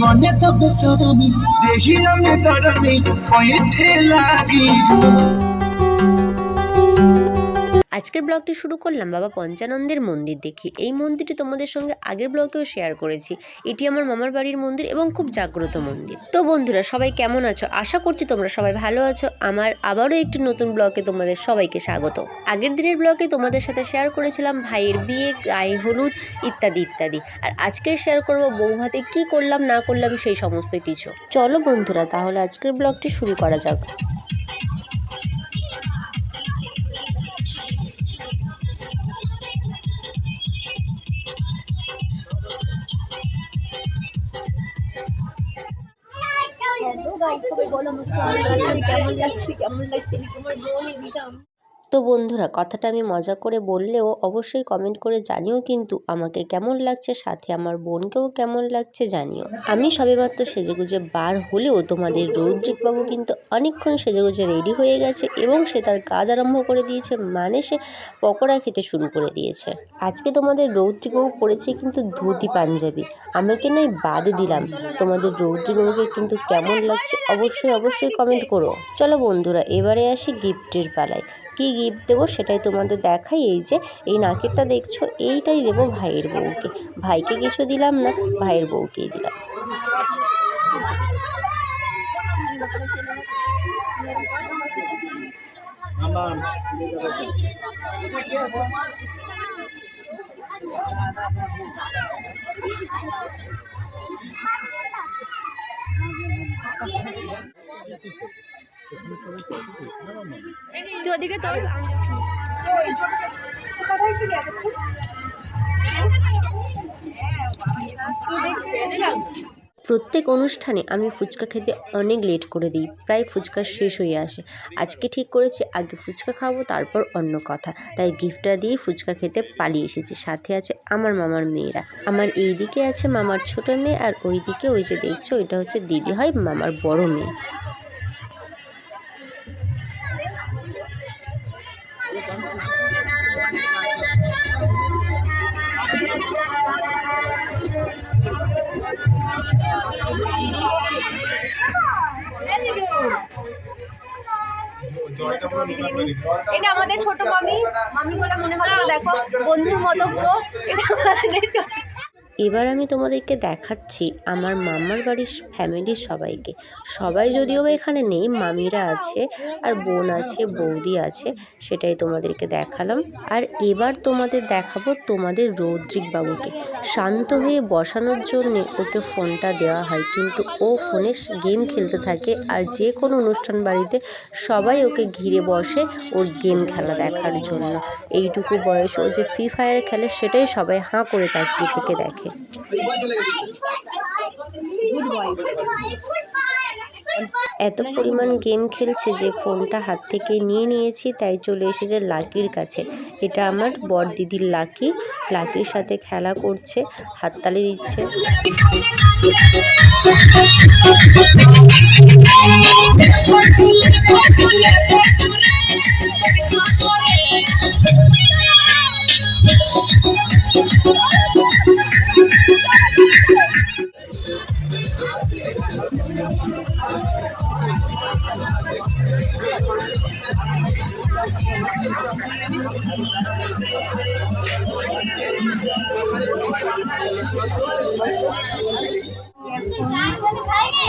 মনে তবে সরমি দেখি আমি দরমি কয়েঠে লাগি। আজকের ব্লগটি শুরু করলাম বাবা পঞ্চানন্দের মন্দির দেখি। এই মন্দিরটি তোমাদের সঙ্গে আগের ব্লগেও শেয়ার করেছি। এটি আমার মামার বাড়ির মন্দির এবং খুব জাগ্রত মন্দির। তো বন্ধুরা, সবাই কেমন আছো? আশা করছি তোমরা সবাই ভালো আছো। আমার আবারও একটি নতুন ব্লগে তোমাদের সবাইকে স্বাগত। আগের দিনের ব্লগে তোমাদের সাথে শেয়ার করেছিলাম ভাইয়ের বিয়ে, গায়ে হলুদ ইত্যাদি ইত্যাদি। আর আজকে শেয়ার করব বউ ভাতে কি করলাম, না করলাম সেই সমস্ত কিছু। চলো বন্ধুরা, তাহলে আজকের ব্লগটি শুরু করা যাক। সবাই বলো আমাকে কেমন লাগছে কেমন লাগছে আমার বোন দিতাম তো বন্ধুরা, কথাটা আমি মজা করে বললেও অবশ্যই কমেন্ট করে জানিও কিন্তু আমাকে কেমন লাগছে, সাথে আমার বোনকেও কেমন লাগছে জানিও। আমি সবেমাত্র সেজেগুজে বার হলেও তোমাদের রৌদ্রিকবাবু কিন্তু অনেকক্ষণ সেজেগুজে রেডি হয়ে গেছে এবং সে তার কাজ আরম্ভ করে দিয়েছে মানে সে পকোড়া খেতে শুরু করে দিয়েছে। আজকে তোমাদের রৌদ্রিকবাবু পড়েছে কিন্তু ধুতি পাঞ্জাবি। আমাকে নয়, বাদ দিলাম। তোমাদের রৌদ্রিকবাবুকে কিন্তু কেমন লাগছে অবশ্যই অবশ্যই কমেন্ট করো। চলো বন্ধুরা, এবারে আসি গিফটের পালায়। কী গিফট দেবো সেটাই তোমাদের দেখাই। এই যে, এই নাকেরটা দেখছ, এইটাই দেবো ভাইয়ের বউকে। ভাইকে কিছু দিলাম না, ভাইয়ের বউকেই দিলাম। তোর প্রত্যেক অনুষ্ঠানে আমি ফুচকা খেতে অনেক লেট করে দিই, প্রায় ফুচকা শেষ হয়ে আসে। আজকে ঠিক করেছি, আগে ফুচকা খাব, তারপর অন্য কথা। তাই গিফটটা দিয়ে ফুচকা খেতে পালিয়ে এসেছি। সাথে আছে আমার মামার মেয়েরা। আমার এই দিকে আছে মামার ছোট মেয়ে, আর ওই দিকে ওই যে দেখছ, ওইটা হচ্ছে দিদি, হয় মামার বড় মেয়ে। এটা আমাদের ছোট মামি। মামি বলে মনে হয়, দেখো, বন্ধুর মতো পুরো। এটা আমাদের ছোট এবার আমি তোমাদেরকে দেখাচ্ছি আমার মামার বাড়ির ফ্যামিলির সবাইকে। সবাই যদিও বা এখানে নেই, মামিরা আছে আর বোন আছে, বৌদি আছে, সেটাই তোমাদেরকে দেখালাম। আর এবার তোমাদের দেখাবো তোমাদের রৌদ্রিক বাবুকে। শান্ত হয়ে বসানোর জন্যে ওকে ফোনটা দেওয়া হয়, কিন্তু ও ফোনে গেম খেলতে থাকে আর যে কোনো অনুষ্ঠান বাড়িতে সবাই ওকে ঘিরে বসে ওর গেম খেলা দেখার জন্য। এইটুকু বয়স ও যে ফ্রি ফায়ার খেলে সেটাই সবাই হাঁ করে তাকিয়ে থেকে দেখে। বয় এত পরিমাণ গেম খেলছে যে ফোনটা হাত থেকে নিয়ে নিয়েছি তাই চলে এসেছে লাকির কাছে। এটা আমার বর দিদির লাকি লাকির সাথে খেলা করছে হাততালি দিচ্ছে।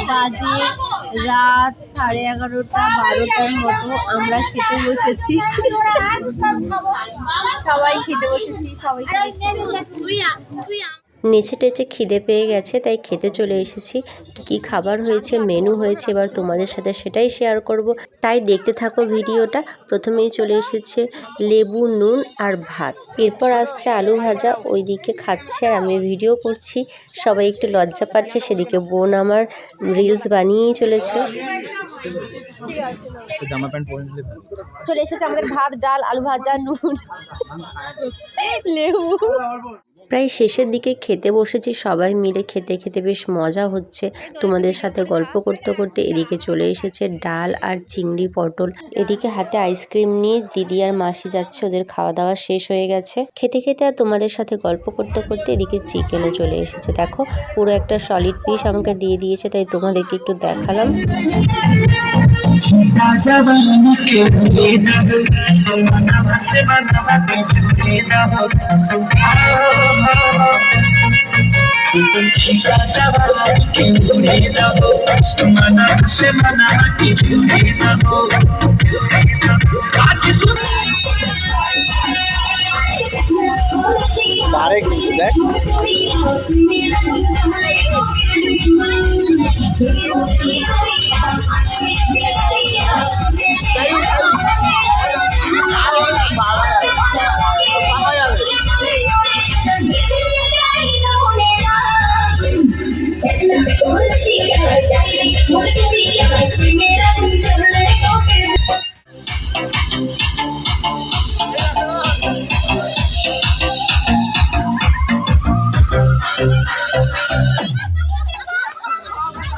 বাজে রাত সাড়ে এগারোটা বারোটার মতো আমরা খেতে বসেছি। সবাই খেতে বসেছি সবাই দেখতে নেচে টেচে খিদে পেয়ে গেছে তাই খেতে চলে এসেছি। কী কী খাবার হয়েছে মেনু হয়েছে এবার তোমাদের সাথে সেটাই শেয়ার করব। তাই দেখতে থাকো ভিডিওটা। প্রথমেই চলে এসেছে লেবু নুন আর ভাত। এরপর আসছে আলু ভাজা ওইদিকে খাচ্ছে আর আমি ভিডিও করছি। সবাই একটু লজ্জা পাচ্ছে সেদিকে বোন আমার রিলস বানিয়েই চলেছে। চলে এসেছে আমাদের ভাত ডাল আলু ভাজা নুন লেবু। প্রায় শেষের দিকে খেতে বসেছি, সবাই মিলে খেতে খেতে বেশ মজা হচ্ছে। তোমাদের সাথে গল্প করতে করতে এদিকে চলে এসেছে ডাল আর চিংড়ি পটল। এদিকে হাতে আইসক্রিম নিয়ে দিদি আর মাসি যাচ্ছে, ওদের খাওয়া দাওয়া শেষ হয়ে গেছে। খেতে খেতে আর তোমাদের সাথে গল্প করতে করতে এদিকে চিকেনও চলে এসেছে। দেখো, পুরো একটা সলিড পিস আমাকে দিয়ে দিয়েছে, তাই তোমাদেরকে একটু দেখালাম। ভুলে দাও মনা দাও মনা কিন্তু দেখ।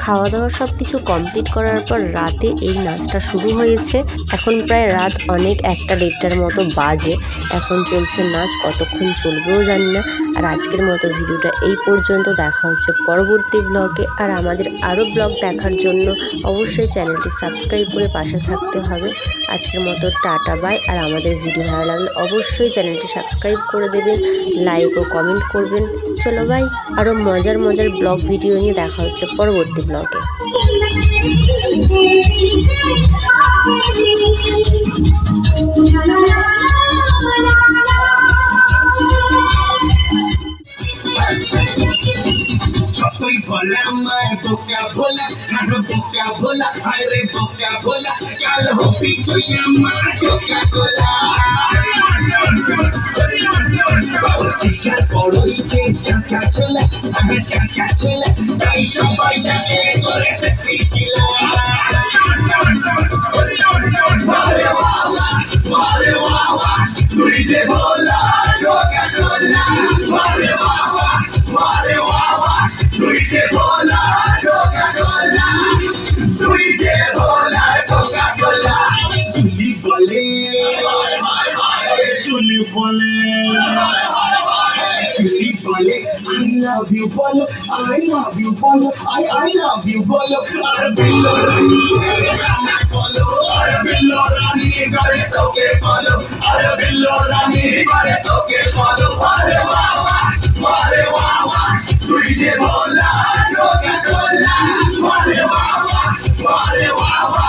খাওয়া দাওয়া সব কিছু কমপ্লিট করার পর রাতে এই নাচটা শুরু হয়েছে। এখন প্রায় রাত অনেক একটা দেড়টার মতো বাজে। এখন চলছে নাচ, কতক্ষণ চলবেও জানি না। আর আজকের মতো ভিডিওটা এই পর্যন্ত। দেখা হচ্ছে পরবর্তী ব্লগে আর আমাদের আরও ব্লগ দেখার জন্য অবশ্যই চ্যানেলটি সাবস্ক্রাইব করে পাশে থাকতে হবে। আজকের মতো টাটা বাই আর আমাদের ভিডিও ভালো লাগলে অবশ্যই চ্যানেলটি সাবস্ক্রাইব করে দেবেন লাইক ও কমেন্ট করবেন। চলো বাই আরও মজার মজার ব্লগ ভিডিও নিয়ে দেখা হচ্ছে পরবর্তী ব্লগে যতই বলা আমার বোকা ভোলা আর বোকা ভোলা আরে বোকা ভোলা, কাল হবি তুই আমার কোকা কোলা বড়ই যে চাচা চলে আমি চাচা চলে তাই সবাই জানে করে সেক্সি ছিল বারে বাবা বারে বাবা তুই যে ভোলা কোকা কোলা বারে বাবা বারে বাবা তুই যে ভোলা কোকা কোলা তুই যে ভোলা love you বলো I love you বলো I I love you বলো রানী রান্না বলো আর বিল্লো রানী ঘরে তোকে বলো আর বিল্লো রানী ঘরে তোকে বলো আরে বাবা আরে বাবা তুই যে ভোলা কোকা কোলা আরে বাবা আরে বাবা